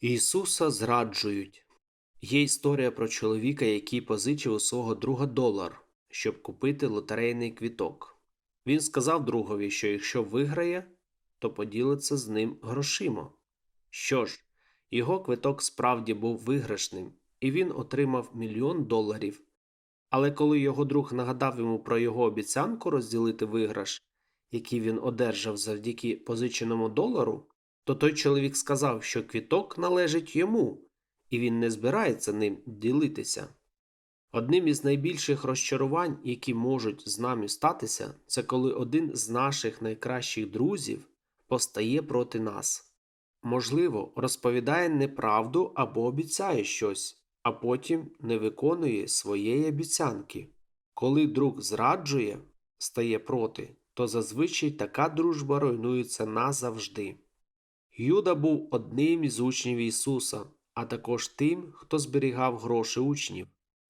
Ісуса зраджують. Є історія про чоловіка, який позичив у свого друга долар, щоб купити лотерейний квіток. Він сказав другові, що якщо виграє, то поділиться з ним грошима. Що ж, його квиток справді був виграшним, і він отримав мільйон доларів. Але коли його друг нагадав йому про його обіцянку розділити виграш, який він одержав завдяки позиченому долару, то той чоловік сказав, що квіток належить йому, і він не збирається ним ділитися. Одним із найбільших розчарувань, які можуть з нами статися, це коли один з наших найкращих друзів постає проти нас. Можливо, розповідає неправду або обіцяє щось, а потім не виконує своєї обіцянки. Коли друг зраджує, стає проти, то зазвичай така дружба руйнується назавжди. Юда був одним із учнів Ісуса, а також тим, хто зберігав гроші учнів.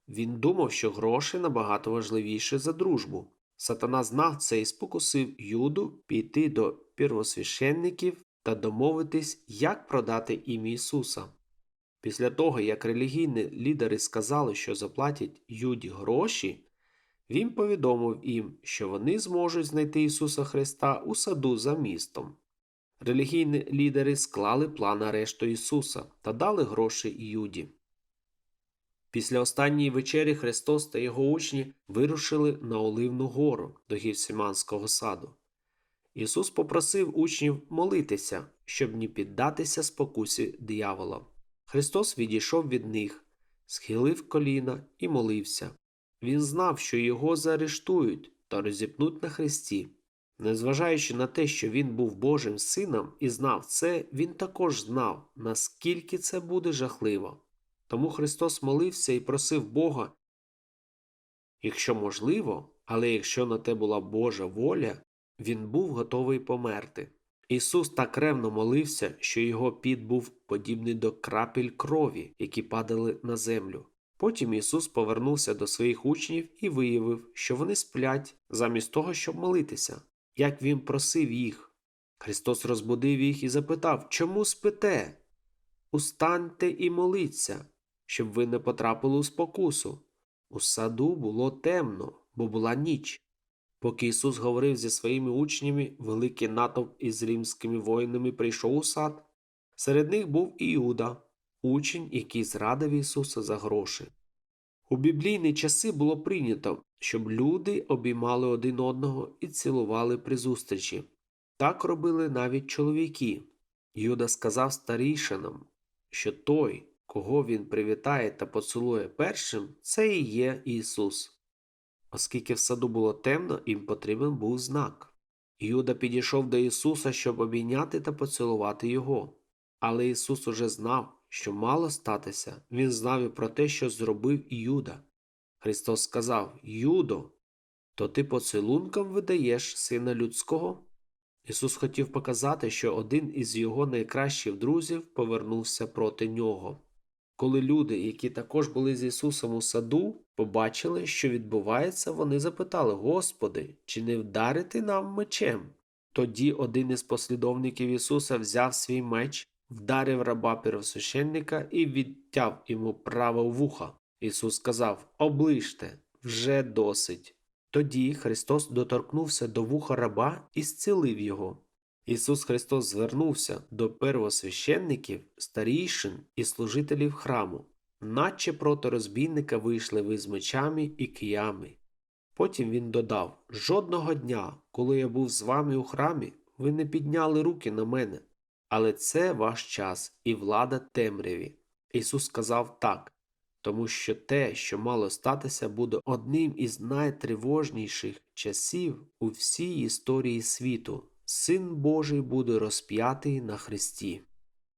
Він думав, що гроші набагато важливіше за дружбу. Сатана знав це і спокусив Юду піти до первосвященників та домовитись, як продати ім'я Ісуса. Після того, як релігійні лідери сказали, що заплатять Юді гроші, він повідомив їм, що вони зможуть знайти Ісуса Христа у саду за містом. Релігійні лідери склали план арешту Ісуса та дали гроші Юді. Після останньої вечері Христос та його учні вирушили на Оливну гору до Гівсіманського саду. Ісус попросив учнів молитися, щоб не піддатися спокусі диявола. Христос відійшов від них, схилив коліна і молився. Він знав, що його заарештують та розіпнуть на хресті. Незважаючи на те, що він був Божим сином і знав це, він також знав, наскільки це буде жахливо. Тому Христос молився і просив Бога, якщо можливо, але якщо на те була Божа воля, він був готовий померти. Ісус так ревно молився, що його піт був подібний до крапель крові, які падали на землю. Потім Ісус повернувся до своїх учнів і виявив, що вони сплять замість того, щоб молитися, як він просив їх. Христос розбудив їх і запитав, чому спите? Устаньте і моліться, щоб ви не потрапили у спокусу. У саду було темно, бо була ніч. Поки Ісус говорив зі своїми учнями, великий натовп із римськими воїнами прийшов у сад. Серед них був Іуда, учень, який зрадив Ісуса за гроші. У біблійні часи було прийнято, щоб люди обіймали один одного і цілували при зустрічі. Так робили навіть чоловіки. Юда сказав старішинам, що той, кого він привітає та поцілує першим, це і є Ісус. Оскільки в саду було темно, їм потрібен був знак. Юда підійшов до Ісуса, щоб обійняти та поцілувати його. Але Ісус уже знав, що мало статися, Він знав і про те, що зробив Юда. Христос сказав Юдо, то ти поцілунком видаєш сина людського? Ісус хотів показати, що один із його найкращих друзів повернувся проти нього. Коли люди, які також були з Ісусом у саду, побачили, що відбувається, вони запитали Господи, чи не вдарити нам мечем? Тоді один із послідовників Ісуса взяв свій меч, вдарив раба первосвященника і відтяв йому праве вуха. Ісус сказав Оближте, вже досить. Тоді Христос доторкнувся до вуха раба і зцілив його. Ісус Христос звернувся до первосвященників, старійшин і служителів храму, наче проти розбійника вийшли ви з мечами і киями. Потім він додав Жодного дня, коли я був з вами у храмі, ви не підняли руки на мене, але це ваш час і влада темряві. Ісус сказав так, тому що те, що мало статися, буде одним із найтривожніших часів у всій історії світу. Син Божий буде розп'ятий на хресті.